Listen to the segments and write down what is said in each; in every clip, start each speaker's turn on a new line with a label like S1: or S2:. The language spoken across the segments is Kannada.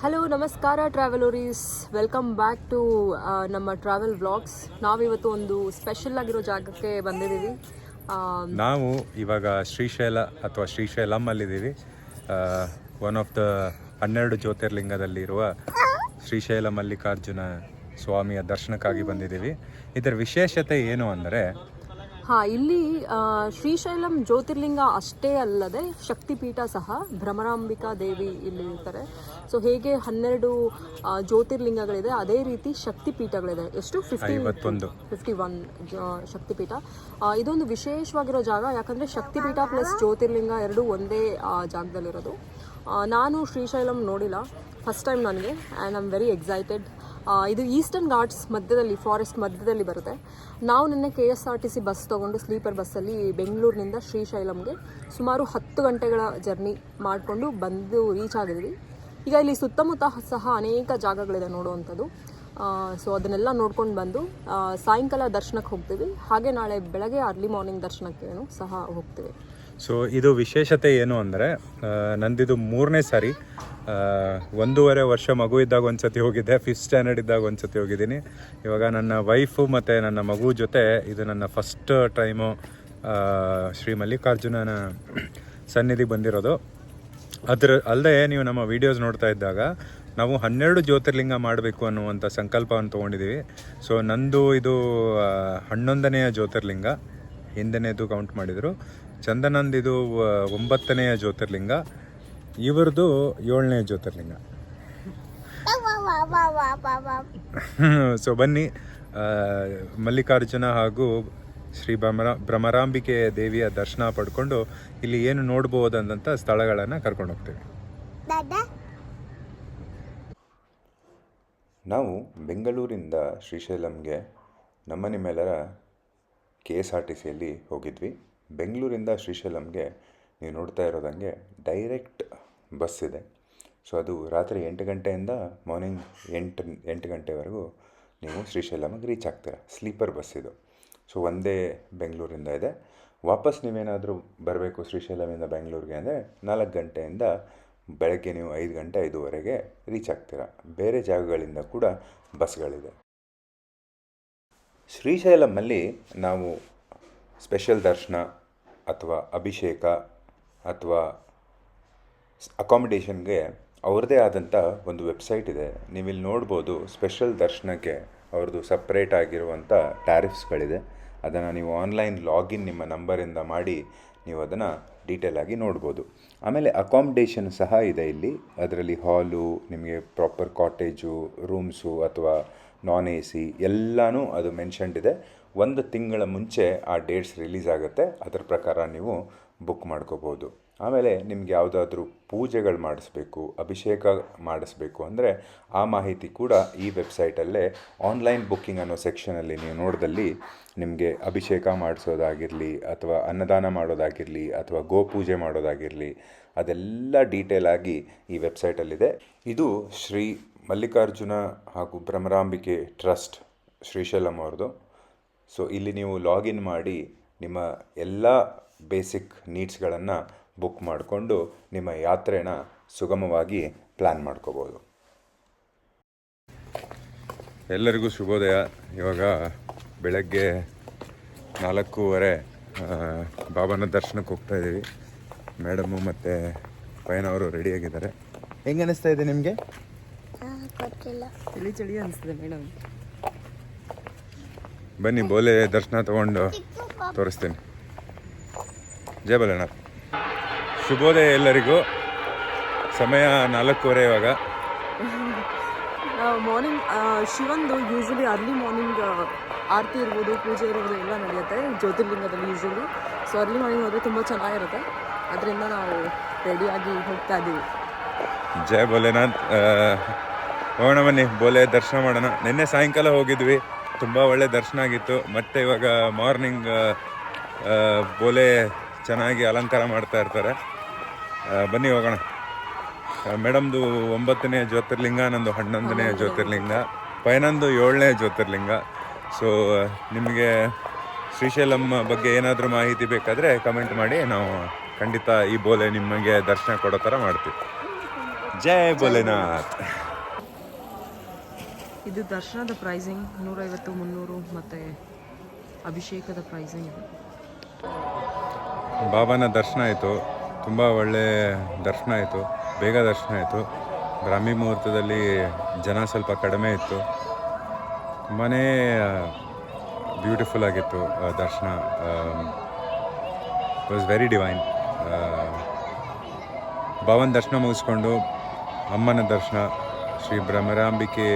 S1: ಹಲೋ ನಮಸ್ಕಾರ ಟ್ರಾವೆಲೋರೀಸ್ ವೆಲ್ಕಮ್ ಬ್ಯಾಕ್ ಟು ನಮ್ಮ ಟ್ರಾವೆಲ್ ವ್ಲಾಗ್ಸ್ ನಾವಿವತ್ತು ಒಂದು ಸ್ಪೆಷಲ್ ಆಗಿರೋ ಜಾಗಕ್ಕೆ ಬಂದಿದ್ದೀವಿ.
S2: ನಾವು ಇವಾಗ ಶ್ರೀಶೈಲ ಅಥವಾ ಶ್ರೀಶೈಲಂ ಅಲ್ಲಿದ್ದೀವಿ ಒನ್ ಆಫ್ ದ ಹನ್ನೆರಡು ಜ್ಯೋತಿರ್ಲಿಂಗದಲ್ಲಿರುವ ಶ್ರೀಶೈಲ ಮಲ್ಲಿಕಾರ್ಜುನ ಸ್ವಾಮಿಯ ದರ್ಶನಕ್ಕಾಗಿ ಬಂದಿದ್ದೀವಿ. ಇದರ ವಿಶೇಷತೆ ಏನು ಅಂದರೆ
S1: ಹಾ ಇಲ್ಲಿ ಶ್ರೀಶೈಲಂ ಜ್ಯೋತಿರ್ಲಿಂಗ ಅಷ್ಟೇ ಅಲ್ಲದೆ ಶಕ್ತಿಪೀಠ ಸಹ ಭ್ರಮರಾಂಬಿಕಾ ದೇವಿ ಇಲ್ಲಿ ಇರ್ತಾರೆ. ಸೊ ಹೇಗೆ ಹನ್ನೆರಡು ಜ್ಯೋತಿರ್ಲಿಂಗಗಳಿದೆ ಅದೇ ರೀತಿ ಶಕ್ತಿಪೀಠಗಳಿದೆ. ಎಷ್ಟು? ಫಿಫ್ಟಿ ಫಿಫ್ಟಿ ಒನ್ ಶಕ್ತಿಪೀಠ. ಇದೊಂದು ವಿಶೇಷವಾಗಿರೋ ಜಾಗ ಯಾಕಂದರೆ ಶಕ್ತಿಪೀಠ ಪ್ಲಸ್ ಜ್ಯೋತಿರ್ಲಿಂಗ ಎರಡೂ ಒಂದೇ ಜಾಗದಲ್ಲಿರೋದು. ನಾನು ಶ್ರೀಶೈಲಂ ನೋಡಿಲ್ಲ ಫಸ್ಟ್ ಟೈಮ್ ನನಗೆ ಆ್ಯಂಡ್ ಐಮ್ ವೆರಿ ಎಕ್ಸೈಟೆಡ್ ಇದು ಈಸ್ಟರ್ನ್ ಘಾಟ್ಸ್ ಮಧ್ಯದಲ್ಲಿ, ಫಾರೆಸ್ಟ್ ಮಧ್ಯದಲ್ಲಿ ಬರುತ್ತೆ. ನಾವು ನಿನ್ನೆ K S R T C bus ತೊಗೊಂಡು ಸ್ಲೀಪರ್ ಬಸ್ಸಲ್ಲಿ ಬೆಂಗಳೂರಿನಿಂದ ಶ್ರೀಶೈಲಂಗೆ ಸುಮಾರು ಹತ್ತು ಗಂಟೆಗಳ ಜರ್ನಿ ಮಾಡಿಕೊಂಡು ಬಂದು ರೀಚ್ ಆಗಿದ್ವಿ. ಈಗ ಇಲ್ಲಿ ಸುತ್ತಮುತ್ತ ಸಹ ಅನೇಕ ಜಾಗಗಳಿದೆ ನೋಡುವಂಥದ್ದು. ಸೊ ಅದನ್ನೆಲ್ಲ ನೋಡ್ಕೊಂಡು ಬಂದು ಸಾಯಂಕಾಲ ದರ್ಶನಕ್ಕೆ ಹೋಗ್ತೀವಿ. ಹಾಗೆ ನಾಳೆ ಬೆಳಗ್ಗೆ ಅರ್ಲಿ ಮಾರ್ನಿಂಗ್ ದರ್ಶನಕ್ಕೆ ಸಹ ಹೋಗ್ತೀವಿ.
S2: ಸೊ ಇದು ವಿಶೇಷತೆ ಏನು ಅಂದರೆ ನಂದಿದು ಮೂರನೇ ಸಾರಿ. ಒಂದೂವರೆ ವರ್ಷ ಮಗು ಇದ್ದಾಗ ಒಂದು ಸತಿ ಹೋಗಿದ್ದೆ ಫಿಫ್ತ್ ಸ್ಟ್ಯಾಂಡರ್ಡ್ ಇದ್ದಾಗ ಒಂದು ಸತಿ ಹೋಗಿದ್ದೀನಿ. ಇವಾಗ ನನ್ನ ವೈಫು ಮತ್ತು ನನ್ನ ಮಗು ಜೊತೆ ಇದು ನನ್ನ ಫಸ್ಟ್ ಟೈಮು ಶ್ರೀ ಮಲ್ಲಿಕಾರ್ಜುನನ ಸನ್ನಿಧಿ ಬಂದಿರೋದು. ಅದ್ರ, ಅಲ್ಲದೆ ನೀವು ನಮ್ಮ ವೀಡಿಯೋಸ್ ನೋಡ್ತಾ ಇದ್ದಾಗ ನಾವು ಹನ್ನೆರಡು ಜ್ಯೋತಿರ್ಲಿಂಗ ಮಾಡಬೇಕು ಅನ್ನುವಂಥ ಸಂಕಲ್ಪವನ್ನು ತೊಗೊಂಡಿದ್ದೀವಿ. ಸೊ ನಂದು ಇದು ಹನ್ನೊಂದನೆಯ ಜ್ಯೋತಿರ್ಲಿಂಗ, ಹಿಂದನೇದು ಕೌಂಟ್ ಮಾಡಿದರು. ಚಂದನಂದ್ ಇದು ಒಂಬತ್ತನೆಯ ಜ್ಯೋತಿರ್ಲಿಂಗ ಇವ್ರದ್ದು ಏಳನೇ ಜ್ಯೋತಿರ್ಲಿಂಗ. ಸೊ ಬನ್ನಿ ಮಲ್ಲಿಕಾರ್ಜುನ ಹಾಗೂ ಶ್ರೀ ಭ್ರಮ ಭ್ರಮರಾಂಬಿಕೆ ದೇವಿಯ ದರ್ಶನ ಪಡ್ಕೊಂಡು ಇಲ್ಲಿ ಏನು ನೋಡ್ಬೋದಂತ ಸ್ಥಳಗಳನ್ನು ಕರ್ಕೊಂಡು ಹೋಗ್ತೀವಿ. ನಾವು ಬೆಂಗಳೂರಿಂದ ಶ್ರೀಶೈಲಂಗೆ ನಮ್ಮನೆ ಮೇಲರ ಕೆ ಎಸ್ ಆರ್ ಟಿ ಸಿಯಲ್ಲಿ ಹೋಗಿದ್ವಿ. ಬೆಂಗಳೂರಿಂದ ಶ್ರೀಶೈಲಂಗೆ ನೀವು ನೋಡ್ತಾ ಇರೋದಂಗೆ ಡೈರೆಕ್ಟ್ ಬಸ್ ಇದೆ. ಸೊ ಅದು ರಾತ್ರಿ ಎಂಟು ಗಂಟೆಯಿಂದ ಮಾರ್ನಿಂಗ್ ಎಂಟು ಎಂಟು ಗಂಟೆವರೆಗೂ ನೀವು ಶ್ರೀಶೈಲಮ್ಗೆ ರೀಚ್ ಆಗ್ತೀರ. ಸ್ಲೀಪರ್ ಬಸ್ ಇದು. ಸೊ ಒಂದೇ ಬೆಂಗಳೂರಿಂದ ಇದೆ. ವಾಪಸ್ ನೀವೇನಾದರೂ ಬರಬೇಕು ಶ್ರೀಶೈಲಮಿಂದ ಬೆಂಗಳೂರಿಗೆ ಅಂದರೆ ನಾಲ್ಕು ಗಂಟೆಯಿಂದ ಬೆಳಗ್ಗೆ ನೀವು ಐದು ಗಂಟೆ, ಐದುವರೆಗೆ ರೀಚ್ ಆಗ್ತೀರ. ಬೇರೆ ಜಾಗಗಳಿಂದ ಕೂಡ ಬಸ್ಗಳಿದೆ. ಶ್ರೀಶೈಲಮಲ್ಲಿ ನಾವು ಸ್ಪೆಷಲ್ ದರ್ಶನ ಅಥವಾ ಅಭಿಷೇಕ ಅಥವಾ ಅಕಾಮಿಡೇಷನ್ಗೆ ಅವ್ರದ್ದೇ ಆದಂಥ ಒಂದು ವೆಬ್ಸೈಟ್ ಇದೆ. ನೀವಿಲ್ಲಿ ನೋಡ್ಬೋದು ಸ್ಪೆಷಲ್ ದರ್ಶನಕ್ಕೆ ಅವ್ರದ್ದು ಸಪ್ರೇಟ್ ಆಗಿರುವಂಥ ಟ್ಯಾರಿಫ್ಸ್ಗಳಿದೆ ಅದನ್ನು ನೀವು ಆನ್ಲೈನ್ ಲಾಗಿನ್ ನಿಮ್ಮ ನಂಬರಿಂದ ಮಾಡಿ ನೀವು ಅದನ್ನು ಡೀಟೇಲ್ ಆಗಿ ನೋಡ್ಬೋದು. ಆಮೇಲೆ ಅಕಾಮಿಡೇಷನ್ ಸಹ ಇದೆ ಇಲ್ಲಿ. ಅದರಲ್ಲಿ ಹಾಲು ನಿಮಗೆ ಪ್ರಾಪರ್ ಕಾಟೇಜು ರೂಮ್ಸು ಅಥವಾ ನಾನ್ ಎ ಸಿ ಎಲ್ಲನೂ ಅದು ಮೆನ್ಷನ್ಡ್ ಇದೆ. ಒಂದು ತಿಂಗಳ ಮುಂಚೆ ಆ ಡೇಟ್ಸ್ ರಿಲೀಸ್ ಆಗುತ್ತೆ. ಅದರ ಪ್ರಕಾರ ನೀವು ಬುಕ್ ಮಾಡ್ಕೋಬೋದು ಆಮೇಲೆ ನಿಮ್ಗೆ ಯಾವುದಾದ್ರೂ ಪೂಜೆಗಳು ಮಾಡಿಸ್ಬೇಕು, ಅಭಿಷೇಕ ಮಾಡಿಸ್ಬೇಕು ಅಂದರೆ ಆ ಮಾಹಿತಿ ಕೂಡ ಈ ವೆಬ್ಸೈಟಲ್ಲೇ ಆನ್ಲೈನ್ ಬುಕ್ಕಿಂಗ್ ಅನ್ನೋ ಸೆಕ್ಷನಲ್ಲಿ ನೀವು ನೋಡಿದಲ್ಲಿ ನಿಮಗೆ ಅಭಿಷೇಕ ಮಾಡಿಸೋದಾಗಿರಲಿ ಅಥವಾ ಅನ್ನದಾನ ಮಾಡೋದಾಗಿರಲಿ ಅಥವಾ ಗೋಪೂಜೆ ಮಾಡೋದಾಗಿರಲಿ ಅದೆಲ್ಲ ಡೀಟೇಲ್ ಆಗಿ ಈ ವೆಬ್ಸೈಟಲ್ಲಿದೆ ಇದು ಶ್ರೀ ಮಲ್ಲಿಕಾರ್ಜುನ ಹಾಗೂ ಭ್ರಮರಾಂಬಿಕೆ ಟ್ರಸ್ಟ್ ಶ್ರೀಶೈಲಂ ಅವ್ರದ್ದು. ಸೊ ಇಲ್ಲಿ ನೀವು ಲಾಗಿನ್ ಮಾಡಿ ನಿಮ್ಮ ಎಲ್ಲ ಬೇಸಿಕ್ ನೀಡ್ಸ್ಗಳನ್ನು ಬುಕ್ ಮಾಡಿಕೊಂಡು ನಿಮ್ಮ ಯಾತ್ರೆನ ಸುಗಮವಾಗಿ ಪ್ಲ್ಯಾನ್ ಮಾಡ್ಕೋಬೋದು. ಎಲ್ಲರಿಗೂ ಶುಭೋದಯ. ಇವಾಗ ಬೆಳಗ್ಗೆ ನಾಲ್ಕೂವರೆ ಬಾಬನ ದರ್ಶನಕ್ಕೆ ಹೋಗ್ತಾ ಇದ್ದೀವಿ ಮೇಡಮು ಮತ್ತು ಪಯನವರು ರೆಡಿಯಾಗಿದ್ದಾರೆ ಹೆಂಗೆ ಅನಿಸ್ತಾ ಇದೆ ನಿಮಗೆ?
S1: ಚಳಿ ಚಳಿ ಅನಿಸ್ತದೆ ಮೇಡಮ್.
S2: ಬನ್ನಿ ಬೋಲೆ ದರ್ಶನ ತಗೊಂಡು ತೋರಿಸ್ತೀನಿ. ಜಯ ಬಲನಾಥ್. ಶುಭೋದಯ ಎಲ್ಲರಿಗೂ. ಸಮಯ ನಾಲ್ಕೂವರೆ ಇವಾಗ.
S1: ಮಾರ್ನಿಂಗ್ ಶಿವಂದು ಯೂಶಲಿ ಅರ್ಲಿ ಮಾರ್ನಿಂಗ್ ಆರತಿ ಇರ್ಬೋದು ಪೂಜೆ ಇರ್ಬೋದು ಎಲ್ಲ ನಡೆಯುತ್ತೆ ಜ್ಯೋತಿರ್ಲಿಂಗದಲ್ಲಿ ಯೂಶಲಿ ಸೊ ಅರ್ಲಿ ಮಾರ್ನಿಂಗ್ ಹೋದರೆ ತುಂಬ ಚೆನ್ನಾಗಿರುತ್ತೆ. ಅದರಿಂದ ನಾವು ರೆಡಿಯಾಗಿ ಹೋಗ್ತಾ ಇದ್ದೀವಿ
S2: ಜಯ ಬೋಲೆನಾಥ್. ಹೋಗೋಣ ಬನ್ನಿ ಬೋಲೆ ದರ್ಶನ ಮಾಡೋಣ. ನಿನ್ನೆ ಸಾಯಂಕಾಲ ಹೋಗಿದ್ವಿ. ತುಂಬ ಒಳ್ಳೆ ದರ್ಶನ ಆಗಿತ್ತು. ಮತ್ತೆ ಇವಾಗ ಮಾರ್ನಿಂಗ್ ಬೋಲೆ ಚೆನ್ನಾಗಿ ಅಲಂಕಾರ ಮಾಡ್ತಾ ಇರ್ತಾರೆ. ಬನ್ನಿ ಹೋಗೋಣ. ಮೇಡಮ್ದು ಒಂಬತ್ತನೇ ಜ್ಯೋತಿರ್ಲಿಂಗ, ನಂದು ಹನ್ನೊಂದನೇ ಜ್ಯೋತಿರ್ಲಿಂಗ, ಪೈನಂದು ಏಳನೇ ಜ್ಯೋತಿರ್ಲಿಂಗ. ಸೊ ನಿಮಗೆ ಶ್ರೀಶೈಲಂ ಬಗ್ಗೆ ಏನಾದರೂ ಮಾಹಿತಿ ಬೇಕಾದರೆ ಕಮೆಂಟ್ ಮಾಡಿ. ನಾವು ಖಂಡಿತ ಈ ಬೋಲೆ ನಿಮಗೆ ದರ್ಶನ ಕೊಡೋ ಥರ ಮಾಡ್ತೀವಿ. ಜೈ ಭೋಲೆನಾಥ್
S1: ಇದು ದರ್ಶನದ ಪ್ರೈಸಿಂಗ್ ನೂರೈವತ್ತು, ಮುನ್ನೂರು ಮತ್ತು ಅಭಿಷೇಕದ ಪ್ರೈಸಿಂಗ್ ಇದು.
S2: ಬಾಬಾನ ದರ್ಶನ ಆಯಿತು. ತುಂಬ ಒಳ್ಳೆ ದರ್ಶನ ಆಯಿತು. ಬೇಗ ದರ್ಶನ ಆಯಿತು. ಬ್ರಾಹ್ಮಿ ಮುಹೂರ್ತದಲ್ಲಿ ಜನ ಸ್ವಲ್ಪ ಕಡಿಮೆ ಇತ್ತು. ತುಂಬಾ ಬ್ಯೂಟಿಫುಲ್ ಆಗಿತ್ತು ದರ್ಶನ. ವಾಸ್ ವೆರಿ ಡಿವೈನ್ ಬಾಬನ ದರ್ಶನ ಮುಗಿಸ್ಕೊಂಡು ಅಮ್ಮನ ದರ್ಶನ, ಶ್ರೀ ಭ್ರಮರಾಂಬಿಕೆ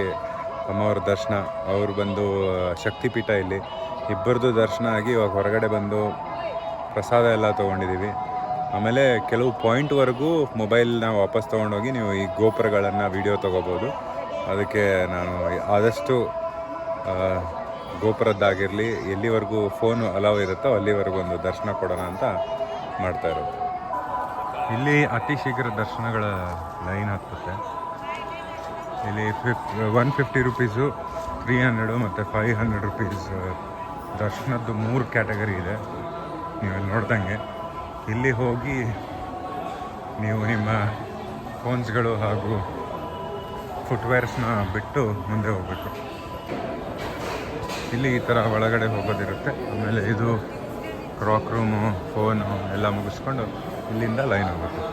S2: ಅಮ್ಮವ್ರ ದರ್ಶನ, ಅವರು ಬಂದು ಶಕ್ತಿಪೀಠ ಇಲ್ಲಿ. ಇಬ್ಬರದು ದರ್ಶನ ಆಗಿ ಇವಾಗ ಹೊರಗಡೆ ಬಂದು ಪ್ರಸಾದ ಎಲ್ಲ ತೊಗೊಂಡಿದ್ದೀವಿ ಆಮೇಲೆ ಕೆಲವು ಪಾಯಿಂಟ್ವರೆಗೂ ಮೊಬೈಲ್ನ ವಾಪಸ್ ತೊಗೊಂಡೋಗಿ ನೀವು ಈ ಗೋಪುರಗಳನ್ನು ವಿಡಿಯೋ ತೊಗೋಬೋದು. ಅದಕ್ಕೆ ನಾನು ಆದಷ್ಟು ಗೋಪುರದ್ದಾಗಿರಲಿ, ಎಲ್ಲಿವರೆಗೂ ಫೋನ್ ಅಲಾವ್ ಇರುತ್ತೋ ಅಲ್ಲಿವರೆಗೂ ಒಂದು ದರ್ಶನ ಕೊಡೋಣ ಅಂತ ಮಾಡ್ತಾ ಇರೋದು. ಇಲ್ಲಿ ಅತಿ ಶೀಘ್ರ ದರ್ಶನಗಳ ಲೈನ್ ಹತ್ತುತ್ತೆ ಇಲ್ಲಿ fif one fifty rupees three hundred ಮತ್ತು ಫೈವ್ ಹಂಡ್ರೆಡ್ ರುಪೀಸ್ ದರ್ಶನದ್ದು ಮೂರು ಕ್ಯಾಟಗರಿ ಇದೆ. ನೀವು ನೋಡ್ದಂಗೆ. ಇಲ್ಲಿ ಹೋಗಿ ನೀವು ನಿಮ್ಮ ಫೋನ್ಸ್ಗಳು ಹಾಗೂ ಫುಟ್ವೇರ್ಸ್ನ ಬಿಟ್ಟು ಮುಂದೆ ಹೋಗಬೇಕು. ಇಲ್ಲಿ ಈ ಥರ ಒಳಗಡೆ ಹೋಗೋದಿರುತ್ತೆ. ಆಮೇಲೆ ಇದು ಕ್ರಾಕ್ ರೂಮು ಫೋನು ಎಲ್ಲ ಮುಗಿಸ್ಕೊಂಡು ಇಲ್ಲಿಂದ ಲೈನ್ ಹೋಗುತ್ತೆ.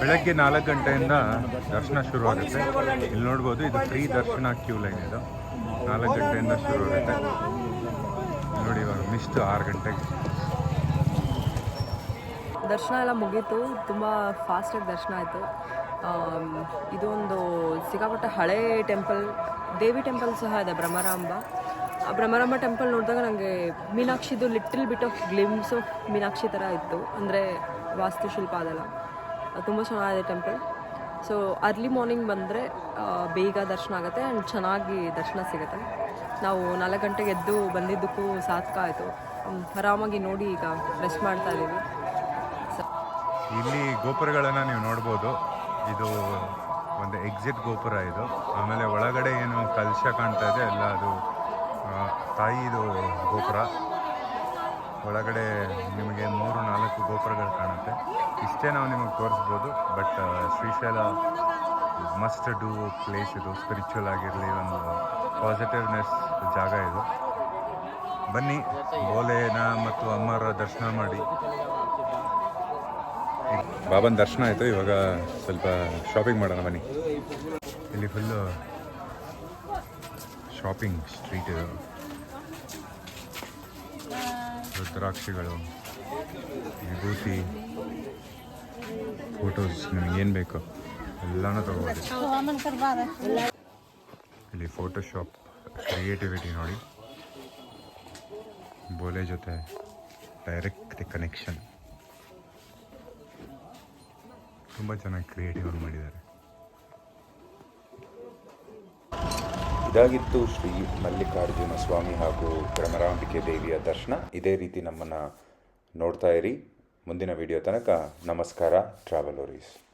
S2: ಬೆಳಗ್ಗೆ ನಾಲ್ಕು ಗಂಟೆಯಿಂದ ದರ್ಶನ ಶುರು ಆಗುತ್ತೆ ಇಲ್ಲಿ ನೋಡ್ಬೋದು, ಇದು ಫ್ರೀ ದರ್ಶನ ಕ್ಯೂ ಲೈನ್ ಇದು. ನಾಲ್ಕು ಗಂಟೆಯಿಂದ ಶುರು ಆಗುತ್ತೆ ನೋಡಿ, ಇವಾಗ ಮಿಸ್ಟ್ ಆರು ಗಂಟೆಗೆ.
S1: ದರ್ಶನ ಎಲ್ಲ ಮುಗೀತು. ತುಂಬ ಫಾಸ್ಟಾಗಿ ದರ್ಶನ ಆಯಿತು. ಇದೊಂದು ಸಿಕ್ಕಾಪಟ್ಟೆ ಹಳೆ ಟೆಂಪಲ್ ದೇವಿ ಟೆಂಪಲ್ ಸಹ ಇದೆ ಭ್ರಮರಾಂಬ ಆ ಬ್ರಹ್ಮರಾಂಬ ಟೆಂಪಲ್ ನೋಡಿದಾಗ ನನಗೆ ಮೀನಾಕ್ಷಿದು little bit of glimpse of Meenakshi ಥರ ಇತ್ತು. ಅಂದರೆ ವಾಸ್ತುಶಿಲ್ಪ ಅದೆಲ್ಲ. ತುಂಬ ಚೆನ್ನಾಗಿದೆ ಟೆಂಪಲ್. ಸೊ ಅರ್ಲಿ ಮಾರ್ನಿಂಗ್ ಬಂದರೆ ಬೇಗ ದರ್ಶನ ಆಗುತ್ತೆ ಆ್ಯಂಡ್ ಚೆನ್ನಾಗಿ ದರ್ಶನ ಸಿಗುತ್ತೆ. ನಾವು ನಾಲ್ಕು ಗಂಟೆಗೆ ಎದ್ದು ಬಂದಿದ್ದಕ್ಕೂ ಸಾಧಕ ಆಯಿತು. ಆರಾಮಾಗಿ ನೋಡಿ ಈಗ ರೆಸ್ಟ್ ಮಾಡ್ತಾ ಇದ್ದೀವಿ.
S2: ಇಲ್ಲಿ ಗೋಪುರಗಳನ್ನು ನೀವು ನೋಡ್ಬೋದು. ಇದು ಒಂದು ಎಕ್ಸಿಟ್ ಗೋಪುರ ಇದು. ಆಮೇಲೆ ಒಳಗಡೆ ಏನು ಕಲಶ ಕಾಣ್ತಾ ಇದೆ, ಎಲ್ಲ ಅದು ತಾಯಿದು ಗೋಪುರ. ಒಳಗಡೆ ನಿಮಗೆ ಮೂರು, ನಾಲ್ಕು ಗೋಪುರಗಳು ಕಾಣುತ್ತೆ. ಇಷ್ಟೇ ನಾವು ನಿಮಗೆ ತೋರಿಸ್ಬೋದು, but Srisaila must do place ಇದು, ಸ್ಪಿರಿಚುವಲ್ ಆಗಿರಲಿ, ಒಂದು ಪಾಸಿಟಿವ್ನೆಸ್ ಜಾಗ ಇದು. ಬನ್ನಿ, ಬೋಲೆನ ಮತ್ತು ಅಮ್ಮರ ದರ್ಶನ ಮಾಡಿ. ಬಾಬನ ದರ್ಶನ ಆಯಿತು, ಇವಾಗ ಸ್ವಲ್ಪ ಶಾಪಿಂಗ್ ಮಾಡೋಣ, ಬನ್ನಿ. ಇಲ್ಲಿ ಫುಲ್ಲು ಶಾಪಿಂಗ್ ಸ್ಟ್ರೀಟ್ ರುದ್ರಾಕ್ಷಿಗಳು ವಿಭೂತಿ ಫೋಟೋಸ್ ನಿಮಗೇನು ಬೇಕು? ಎಲ್ಲನೂ ತಗೋಬೋದು. ಇಲ್ಲಿ ಫೋಟೋಶಾಪ್ ಕ್ರಿಯೇಟಿವಿಟಿ ನೋಡಿ. ಬೋಲೆ ಜೊತೆ ಡೈರೆಕ್ಟ್ ಕನೆಕ್ಷನ್ ತುಂಬ ಚೆನ್ನಾಗಿ ಕ್ರಿಯೇಟಿವ್ ಆಗಿ ಮಾಡಿದ್ದಾರೆ. ಇದಾಗಿತ್ತು ಶ್ರೀ ಮಲ್ಲಿಕಾರ್ಜುನ ಸ್ವಾಮಿ ಹಾಗೂ ಭ್ರಮರಾಂಬಿಕೆ ದೇವಿಯ ದರ್ಶನ. ಇದೇ ರೀತಿ ನಮ್ಮನ್ನು ನೋಡ್ತಾ ಇರಿ. ಮುಂದಿನ ವಿಡಿಯೋ ತನಕ ನಮಸ್ಕಾರ ಟ್ರಾವೆಲೋರೀಸ್